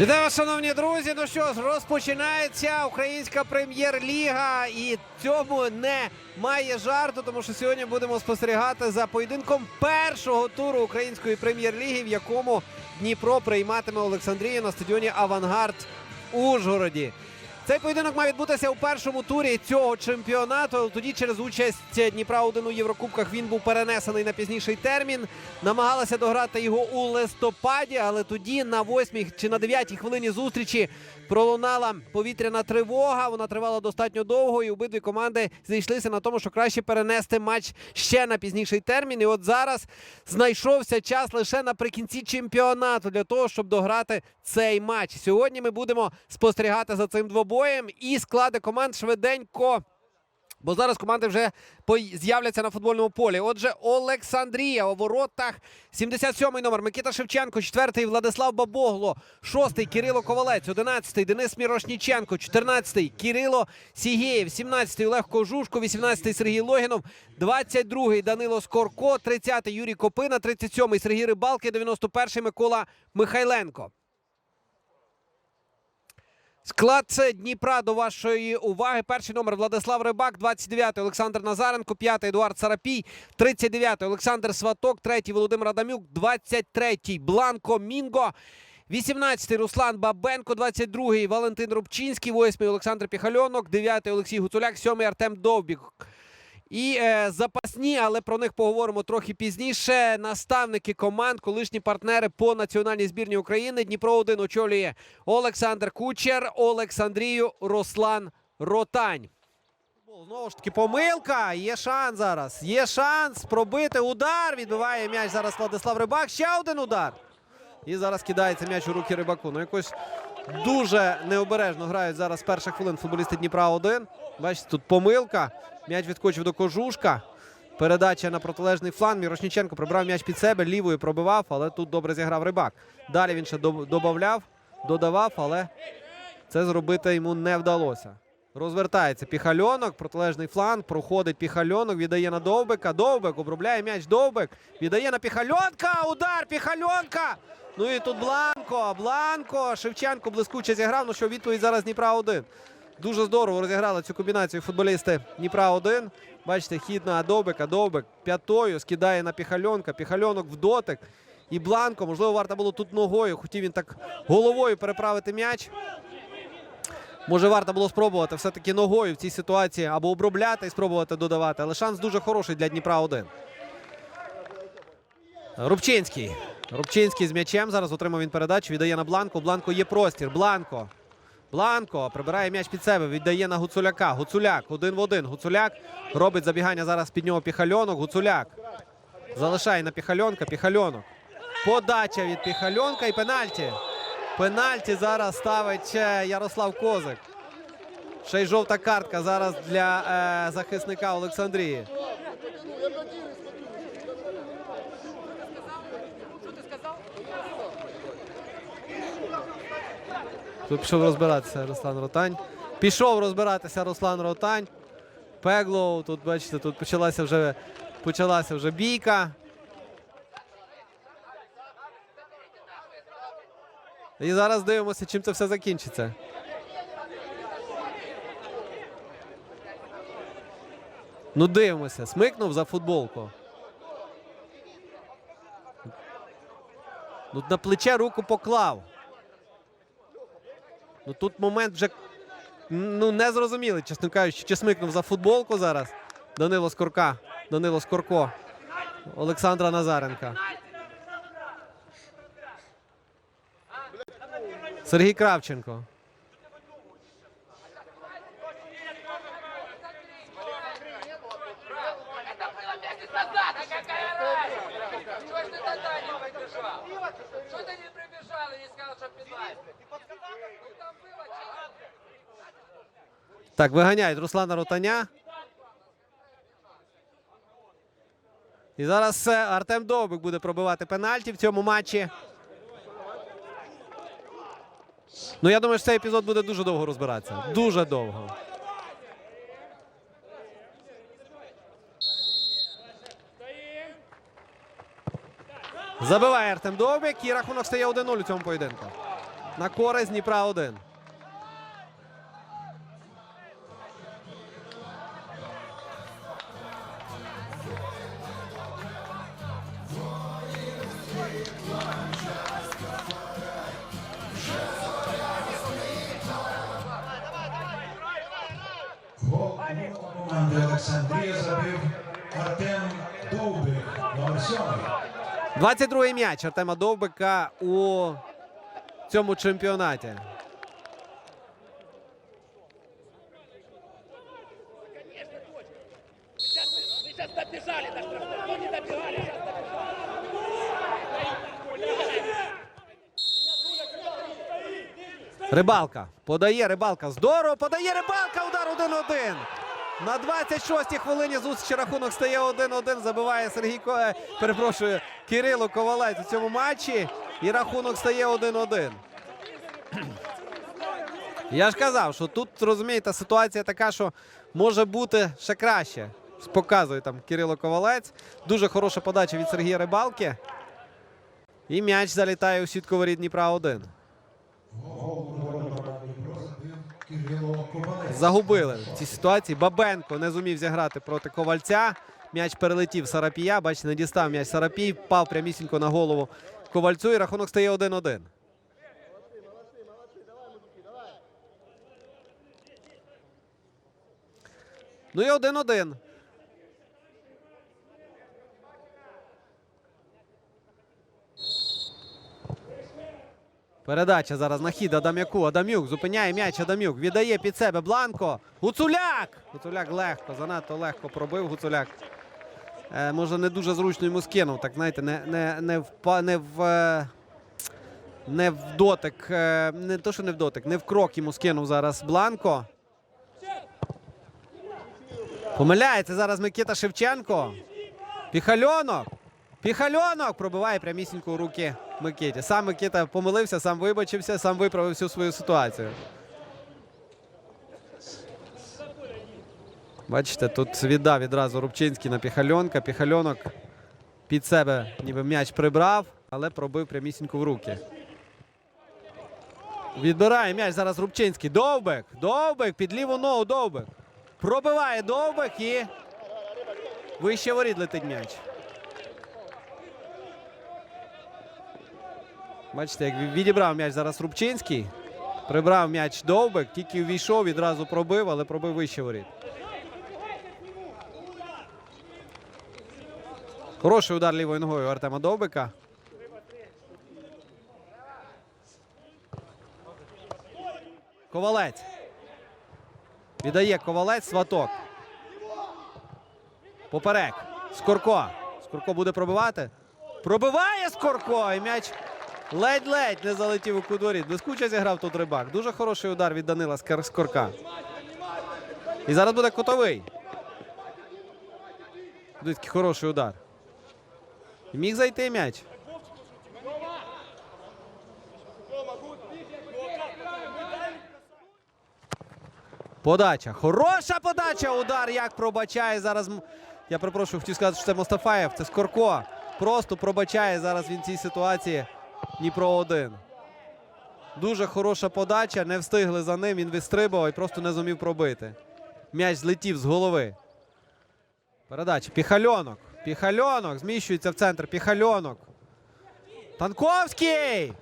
Вітаю шановні друзі. Ну що ж, розпочинається українська прем'єр-ліга, і цьому не має жарту, тому що сьогодні будемо спостерігати за поєдинком першого туру української прем'єр-ліги, в якому Дніпро прийматиме Олександрію на стадіоні Авангард Ужгороді. Цей поєдинок має відбутися у першому турі цього чемпіонату. Тоді через участь Дніпра 1 у Єврокубках він був перенесений на пізніший термін. Намагалася дограти його у листопаді, але тоді на восьмій чи на дев'ятій хвилині зустрічі пролунала повітряна тривога. Вона тривала достатньо довго, і обидві команди зійшлися на тому, що краще перенести матч ще на пізніший термін. І от зараз знайшовся час лише наприкінці чемпіонату для того, щоб дограти цей матч. Сьогодні ми будемо спостерігати за цим двобоєм і склади команд швиденько. Бо зараз команди вже з'являться на футбольному полі. Отже, Олександрія у воротах. 77-й номер Микита Шевченко, 4-й Владислав Бабогло, 6-й Кирило Ковалець, 11-й Денис Мірошніченко, 14-й Кирило Сігєєв, 17-й Олег Кожушко, 18-й Сергій Логінов, 22-й Данило Скорко, 30-й Юрій Копина, 37-й Сергій Рибалки, 91-й Микола Михайленко. Склад Дніпра до вашої уваги. Перший номер Владислав Рибак, 29-й Олександр Назаренко, 5-й Едуард Сарапій, 39-й Олександр Сваток, 3-й Володимир Адамюк, 23-й Бланко Мінго. 18-й Руслан Бабенко, 22-й Валентин Рубчинський, 8-й Олександр Піхальонок, 9-й Олексій Гуцуляк, 7-й Артем Довбік. І е, запасні, але про них поговоримо трохи пізніше. Наставники команд, колишні партнери по національній збірні України. Дніпро 1 очолює Олександр Кучер, Олександрію Руслан Ротань. Знову ж таки, помилка. Є шанс зараз. Є шанс пробити удар. Відбиває м'яч зараз Владислав Рибак. Ще один удар. І зараз кидається м'яч у руки Рибаку. Ну якось дуже необережно грають зараз перших хвилин футболісти Дніпра 1. Бачите, тут помилка. М'яч відскочив до кожушка. Передача на протилежний фланг. Мірошніченко прибрав м'яч під себе, лівою пробивав, але тут добре зіграв рибак. Далі він ще добавляв, додавав, але це зробити йому не вдалося. Розвертається піхальонок, протилежний фланг, проходить піхальонок, віддає на Довбика. Довбик обробляє м'яч Довбик. Віддає на піхальонка. Удар піхальонка. Ну і тут Бланко. Бланко. Шевченко блискуче зіграв. Ну що відповідь зараз Дніпра 1. Дуже здорово розіграли цю комбінацію футболісти Дніпра 1. Бачите, хід на Довбика. Довбик п'ятою скидає на піхальонка. Піхальонок в дотик. І Бланко, можливо, варто було тут ногою. Хотів він так головою переправити м'яч. Може, варто було спробувати все-таки ногою в цій ситуації або обробляти і спробувати додавати. Але шанс дуже хороший для Дніпра 1. Рубчинський. Рубчинський з м'ячем. Зараз отримав він передачу. Віддає на Бланко. Бланко є простір. Бланко. Бланко прибирає м'яч під себе. Віддає на Гуцуляка. Гуцуляк один в один. Гуцуляк робить забігання зараз під нього Піхальонок. Гуцуляк. Залишає на Піхальонка. Піхальонок. Подача від Піхальонка і пенальті. Пенальті зараз ставить е, Ярослав Козик. Ще й жовта картка зараз для е, захисника Олександрії. Тут пішов розбиратися Руслан Ротань. Пішов розбиратися Руслан Ротань. Пеглоу. Тут, бачите, тут почалася вже, почалася вже бійка. І зараз дивимося, чим це все закінчиться. Ну, дивимося. Смикнув за футболку. Ну, на плече руку поклав. Ну тут момент вже ну, зрозуміли, чесно кажучи, чи смикнув за футболку зараз. Данило Скорка. Данило Скорко. Олександра Назаренка. Сергій Кравченко. Что ты не прибежал и не сказал, что Так, виганяють Руслана Ротаня. І зараз е, Артем Довбик буде пробивати пенальті в цьому матчі. Ну, я думаю, що цей епізод буде дуже довго розбиратися. Дуже довго. Забиває Артем Довбик і рахунок стає 1-0 у цьому поєдинку. на користь Дніпра 1. 22-й м'яч Артема Довбика у цьому чемпіонаті. Рибалка. Подає рибалка. Здорово. Подає рибалка. Удар 1-1. На 26-й хвилині зустрічі рахунок стає 1-1. Забиває Сергій Ко... е, Перепрошую, Кирило Ковалець у цьому матчі. І рахунок стає 1-1. Я ж казав, що тут розумієте, ситуація така, що може бути ще краще. Показує там Кирило Ковалець. Дуже хороша подача від Сергія Рибалки. І м'яч залітає у сітку воріт Дніпра 1. Гол у ворота команди Дніпро забив Кирило Ковалець. Загубили в цій ситуації. Бабенко не зумів зіграти проти ковальця. М'яч перелетів Сарапія. Бачите, не дістав м'яч Сарапій. Впав прямісінько на голову ковальцю. І рахунок стає 1-1. Ну і 1-1. Передача зараз на хід Адам'яку. Адамюк зупиняє м'яч Адамюк. Віддає під себе Бланко. Гуцуляк! Гуцуляк легко, занадто легко пробив Гуцуляк. Е, може, не дуже зручно йому скинув. Так, знаєте, не, не, не, в, не в. е, Не в дотик. е, Не то, що не в дотик, не в крок йому скинув зараз Бланко. Помиляється зараз Микита Шевченко. Піхальонок. Піхальонок пробиває прямісінько у руки Микиті. Сам Микита помилився, сам вибачився, сам виправив всю свою ситуацію. Бачите, тут віддав відразу Рубчинський на Піхальонка. Піхальонок під себе ніби м'яч прибрав, але пробив прямісінько в руки. Відбирає м'яч зараз Рубчинський. Довбик. Довбик під ліву ногу Довбик. Пробиває Довбик і вище воріт летить м'яч. Бачите, як відібрав м'яч зараз Рубчинський. Прибрав м'яч Довбик, тільки увійшов, відразу пробив, але пробив вище воріт. Хороший удар лівою ногою Артема Довбика. Ковалець. Віддає ковалець сваток. Поперек. Скорко. Скорко буде пробивати. Пробиває Скорко. І м'яч ледь-ледь не залетів у кудоріт. Блискуче зіграв тут рибак. Дуже хороший удар від Данила Скорка. І зараз буде котовий. Буде хороший удар. Міг зайти м'яч. Подача. Хороша подача. Удар як пробачає зараз. Я перепрошую, хотів сказати, що це Мостафаєв. Це Скорко. Просто пробачає зараз він цій ситуації. Дніпро 1. Дуже хороша подача. Не встигли за ним. Він вистрибував і просто не зумів пробити. М'яч злетів з голови. Передача. Піхальонок. Піхальонок. Зміщується в центр. Піхальонок. Танковський!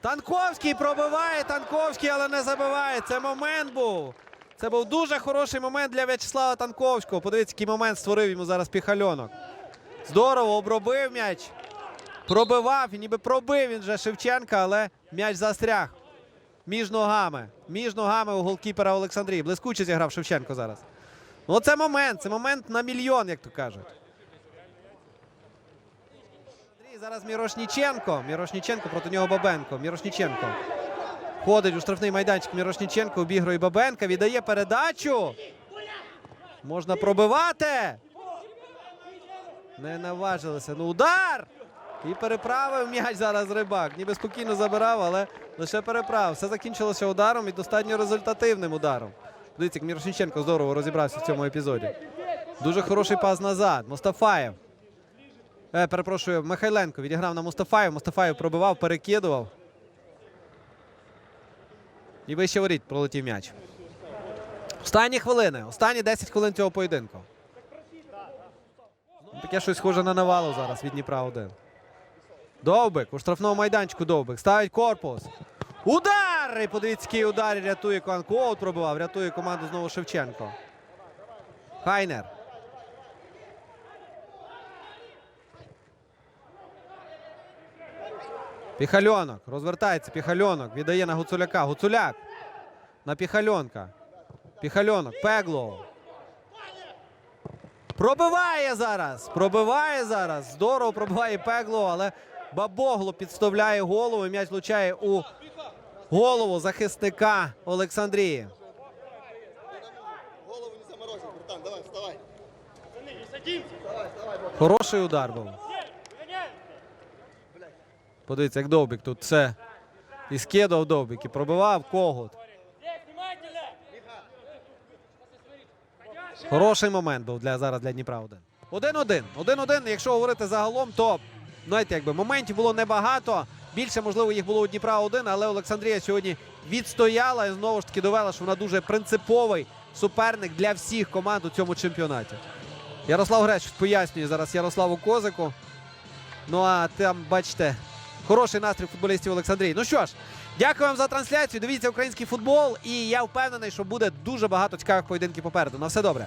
Танковський пробиває Танковський, але не забиває. Це момент був. Це був дуже хороший момент для В'ячеслава Танковського. Подивіться, який момент створив йому зараз Піхальонок. Здорово обробив м'яч. Пробивав і ніби пробив він вже Шевченка, але м'яч застряг. Між ногами. Між ногами у голкіпера Олександрії. Блискуче зіграв Шевченко зараз. Ну, це момент, це момент на мільйон, як то кажуть. Зараз Мірошніченко. Мірошніченко проти нього Бабенко. Мірошніченко. Ходить у штрафний майданчик Мірошніченко, обігрує Бабенка, віддає передачу. Можна пробивати. Не наважилися. Ну, удар! І переправив м'яч зараз рибак. Ніби спокійно забирав, але лише переправив. Все закінчилося ударом і достатньо результативним ударом. Дивіться, як Мірошніченко здорово розібрався в цьому епізоді. Дуже хороший пас назад. Мустафаєв. Е, перепрошую, Михайленко відіграв на Мустафаєв. Мустафаєв пробивав, перекидував. І вище воріт пролетів м'яч. Останні хвилини. Останні 10 хвилин цього поєдинку. Таке щось схоже на навалу зараз від Дніпра 1. Довбик у штрафному майданчику Довбик. Ставить корпус. Удар! І подивіться, який удар рятує. Коут пробивав, рятує команду знову Шевченко. Хайнер. Піхальонок. Розвертається. Піхальонок. Віддає на Гуцуляка. Гуцуляк. На Піхальонка. Піхальонок. Пеглоу. Пробиває зараз. Пробиває зараз. Здорово пробиває Пеглоу, але Бабогло підставляє голову. і М'яч влучає у голову захисника Олександрії. Голову не заморозил, братан, давай, вставай. Хороший удар був. Подивіться, як Довбик тут все. І скидав Довбик, і пробивав когут. Хороший момент був для зараз для Дніпра 1. 1-1. 1-1. Якщо говорити загалом, то знаєте, якби моментів було небагато. Більше, можливо, їх було у Дніпра 1, але Олександрія сьогодні відстояла і знову ж таки довела, що вона дуже принциповий суперник для всіх команд у цьому чемпіонаті. Ярослав Греч пояснює зараз Ярославу Козику. Ну а там, бачите, хороший настрій футболістів Олександрії. Ну що ж, дякую вам за трансляцію. Дивіться український футбол. І я впевнений, що буде дуже багато цікавих поєдинків попереду. На все добре.